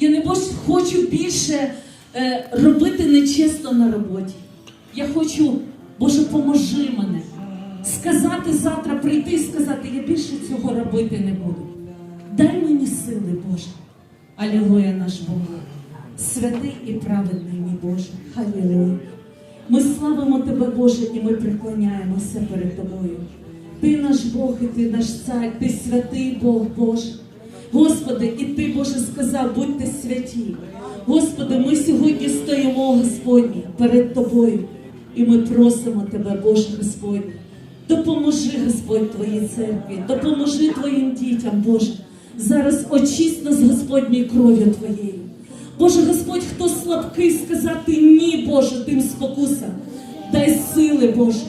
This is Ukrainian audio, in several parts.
Я не хочу більше е, робити нечесно на роботі. Я хочу, Боже, поможи мене. Сказати завтра, прийти і сказати, я більше цього робити не буду. Дай мені сили, Боже. Алілуя наш Бог. Святий і праведний мій Боже. Халілуя. Ми славимо Тебе, Боже, і ми преклоняємося перед Тобою. Ти наш Бог, і ти наш цар, ти святий Бог, Боже. Господи, і ти, Боже, сказав, будьте святі. Господи, ми сьогодні стоїмо, Господні, перед Тобою. І ми просимо Тебе, Боже Господь, допоможи, Господь, Твоїй церкві, допоможи Твоїм дітям, Боже. Зараз очисть нас Господньою кров'ю Твоєю. Боже Господь, хто слабкий, сказати ні, Боже, тим спокусам. Дай сили, Боже,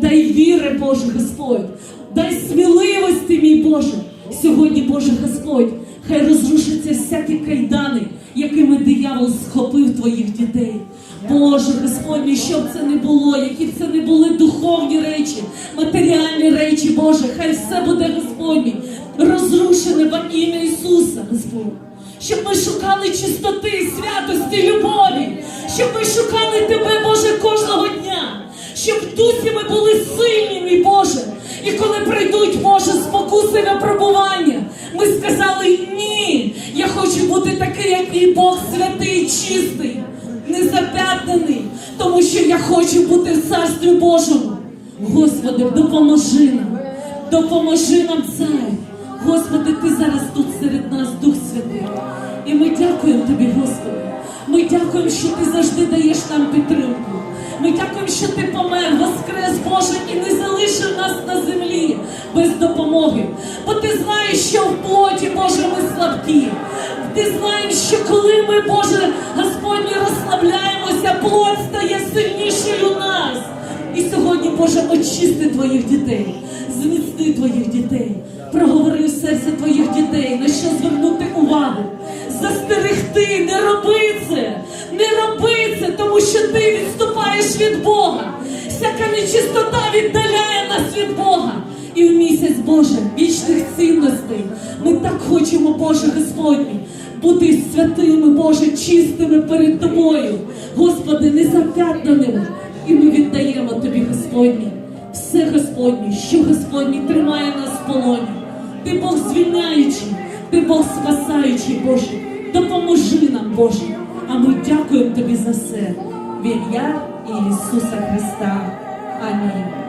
дай віри, Боже Господь, дай сміливості, мій Боже. Сьогодні, Боже Господь, хай розрушаться всякі кайдани, якими диявол схопив твоїх дітей. Боже Господь, щоб це не було, які б це не були духовні речі, матеріальні речі, Боже, хай все буде Господь, розрушене во ім'я Ісуса, Господь. Щоб ми шукали чистоти, святості, любові, щоб ми шукали Тебе, Боже, кожного дня, щоб в дусі ми були сильні, мій Боже. І коли прийдуть, Боже, спокуси випробування, ми сказали ні. Я хочу бути такий, як мій Бог, святий, чистий, незапятнаний, тому що я хочу бути в Царстві Божому. Господи, допоможи нам, допоможи нам, Цар. Господи, Ти зараз тут серед нас, Дух Святий. І ми дякуємо Тобі, Господи. Ми дякуємо, що Ти завжди даєш нам підтримку. Ми дякуємо, що Ти помер, воскрес, Боже, і не землі без допомоги. Бо ти знаєш, що в плоті, Боже, ми слабкі. Ти знаєш, що коли ми, Боже, Господні, розслабляємося, плоть стає сильнішою нас. І сьогодні, Боже, очисти твоїх дітей, зміцни твоїх дітей, проговори в серце твоїх дітей, на що звернути увагу, застерегти, не роби це, не роби це, тому що ти відступаєш від Бога. Всяка нечистота віддаляє нас від Бога. І в місяць, Боже, вічних цінностей. Ми так хочемо, Боже Господній, бути святими, Боже, чистими перед Тобою, Господи, незапятнаними. І ми віддаємо Тобі, Господні, все Господнє, що Господній тримає нас в полоні. Ти Бог звільняючий, ти Бог спасаючий, Боже. Допоможи нам, Боже. А ми дякуємо Тобі за все. В ім'я Ісуса Христа. Амінь.